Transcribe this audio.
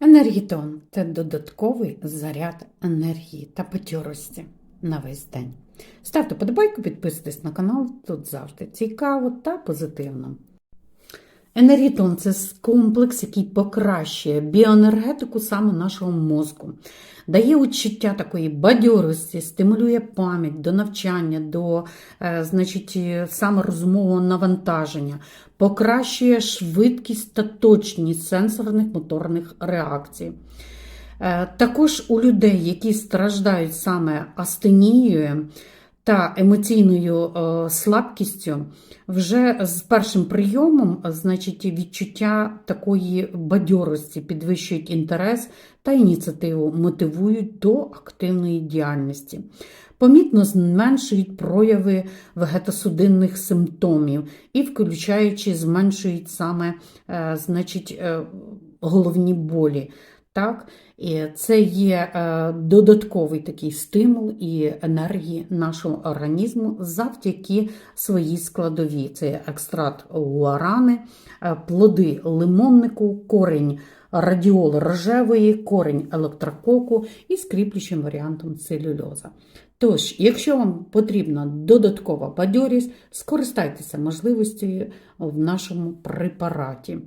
Енергітон це додатковий заряд енергії та бадьорості на весь день. Ставте подобайку, підписуйтесь на канал, тут завжди цікаво та позитивно. Енергітон це комплекс, який покращує біоенергетику саме нашого мозку, дає відчуття такої бадьорості, стимулює пам'ять до навчання, до е, значить, е, саморозумового навантаження, покращує швидкість та точність сенсорних моторних реакцій. Е, Також у людей, які страждають саме астенією та емоційною е, слабкістю, вже з першим прийомом, значить, відчуття такої бадьорості підвищують інтерес та ініціативу, мотивують до активної діяльності. Помітно зменшують прояви вегетосудинних симптомів і, включаючи, зменшують саме е, значить, е, головні болі. Так? І це є е, додатковий такий стимул і енергії нашого організму завдяки своїй складовій. Це екстракт гуарани, е, плоди лимоннику, корінь радіоли рожевої, корінь електрококу і скріплючим варіантом целюльоза. Тож, якщо вам потрібна додаткова бадьорість, скористайтеся можливістю в нашому препараті.